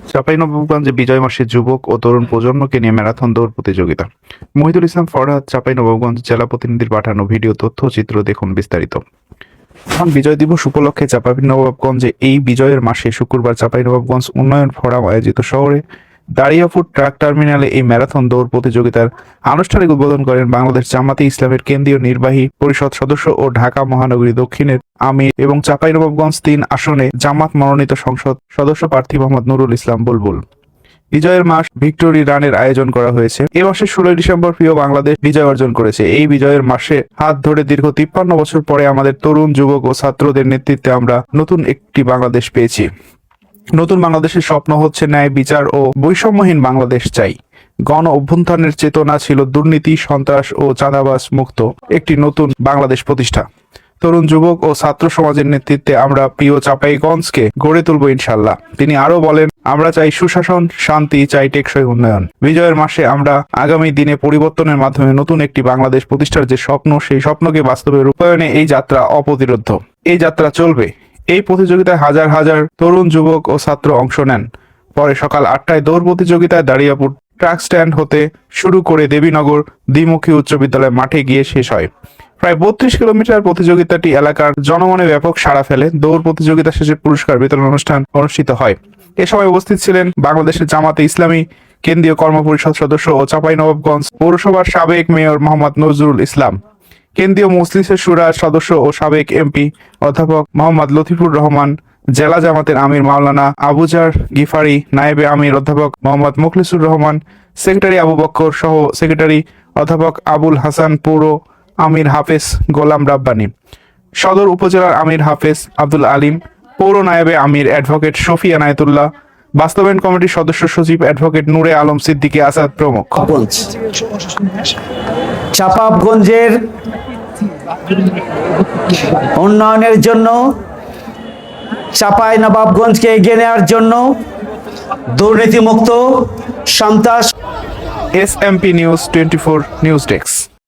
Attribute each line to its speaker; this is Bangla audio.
Speaker 1: চাঁপাইনবাবগঞ্জে বিজয় মাসে যুবক ও তরুণ প্রজন্মকে নিয়ে ম্যারাথন দৌড় প্রতিযোগিতা। মহিদুল ইসলাম ফরহাদ জেলা প্রতিনিধির পাঠানো ভিডিও তথ্যচিত্র দেখুন বিস্তারিত। বিজয় দিবস উপলক্ষে এই বিজয়ের মাসে শুক্রবার চাঁপাইনবাবগঞ্জ উন্নয়ন ফোরাম আয়োজিত। শহরে দাঁড়িয়াপুর ট্রাক টার্মিনালে এই ম্যারাথন দৌড় প্রতিযোগিতার আনুষ্ঠানিক উদ্বোধন করেন বাংলাদেশ জামাতে ইসলামের কেন্দ্রীয় নির্বাহী পরিষদ সদস্য ও ঢাকা মহানগরী দক্ষিণের আমির এবং চাঁপাইনবাবগঞ্জ তিন আসনে জামাত মনোনীত সংসদ সদস্য প্রার্থী মোহাম্মদ নুরুল ইসলাম বুলবুল। বিজয়ের মাস ভিক্টোরি রানের আয়োজন করা হয়েছে। এ মাসের ষোলোই ডিসেম্বর প্রিয় বাংলাদেশ বিজয় অর্জন করেছে। এই বিজয়ের মাসে হাত ধরে দীর্ঘ তিপ্পান্ন বছর পরে আমাদের তরুণ যুবক ও ছাত্রদের নেতৃত্বে আমরা নতুন একটি বাংলাদেশ পেয়েছি। নতুন বাংলাদেশের স্বপ্ন হচ্ছে ন্যায়, বিচার ও বৈষম্যহীন বাংলাদেশ চাই। গণ অভ্যুত্থানের চেতনা ছিল দুর্নীতি, সন্ত্রাস ও চাঁদাবাস মুক্ত। একটি নতুন বাংলাদেশ প্রতিষ্ঠা। তরুণ যুবক ও ছাত্র সমাজের নেতৃত্বে আমরা প্রিয় চাপাইগঞ্জকে গড়ে তুলব ইনশাল্লাহ তিনি আরও বলেন, আমরা চাই সুশাসন, শান্তি, চাই টেকসই উন্নয়ন। বিজয়ের মাসে আমরা আগামী দিনে পরিবর্তনের মাধ্যমে নতুন একটি বাংলাদেশ প্রতিষ্ঠার যে স্বপ্ন, সেই স্বপ্নকে বাস্তবে রূপায়ণে এই যাত্রা অপ্রতিরোধ্য। এই যাত্রা চলবে। এই প্রতিযোগিতায় হাজার হাজার তরুণ যুবক ও ছাত্র অংশ নেন। পরে সকাল আটটায় দৌড় প্রতিযোগিতায় দাঁড়িয়াপুর ট্রাক স্ট্যান্ড হতে শুরু করে দেবীনগর দ্বিমুখী উচ্চ বিদ্যালয় মাঠে গিয়ে শেষ হয়। প্রায় বত্রিশ কিলোমিটার প্রতিযোগিতাটি এলাকার জনমনে ব্যাপক সাড়া ফেলে। দৌড় প্রতিযোগিতা শেষে পুরস্কার বিতরণ অনুষ্ঠান অনুষ্ঠিত হয়। এ সময় উপস্থিত ছিলেন বাংলাদেশের জামাতে ইসলামী কেন্দ্রীয় কর্মপরিষদ সদস্য ও চাঁপাইনবাবগঞ্জ পৌরসভার সাবেক মেয়র মোহাম্মদ নজরুল ইসলাম। কেন্দ্রীয় মজলিসের সুরার সদস্য ও সাবেক এমপি অধ্যাপক মোহাম্মদ লতিফুর রহমান, জেলা জামাতের আমির মাওলানা আবুজার গিফারি, নায়েবে আমির অধ্যাপক মোহাম্মদ মুখলিসুর রহমান, সেক্রেটারি আবু বক্কর সহ সেক্রেটারি অধ্যাপক আবুল হাসান পৌর আমির হাফেজ গোলাম রাব্বানি। সদর উপজেলার আমির হাফেজ আব্দুল আলিম পৌর নায়েবে আমির অ্যাডভোকেট শফি আনায়তুল্লাহ বাস্তবায়ন কমিটির সদস্য সচিব অ্যাডভোকেট নূরে আলম সিদ্দিকী আসাদ প্রমুখ।
Speaker 2: চাপাবগঞ্জের উন্নয়নের জন্য চাপাই নবাবগঞ্জকে এগিয়ে নেওয়ার জন্য দুর্নীতিমুক্ত সন্ত্রাস।
Speaker 1: S MP news twenty four news desk.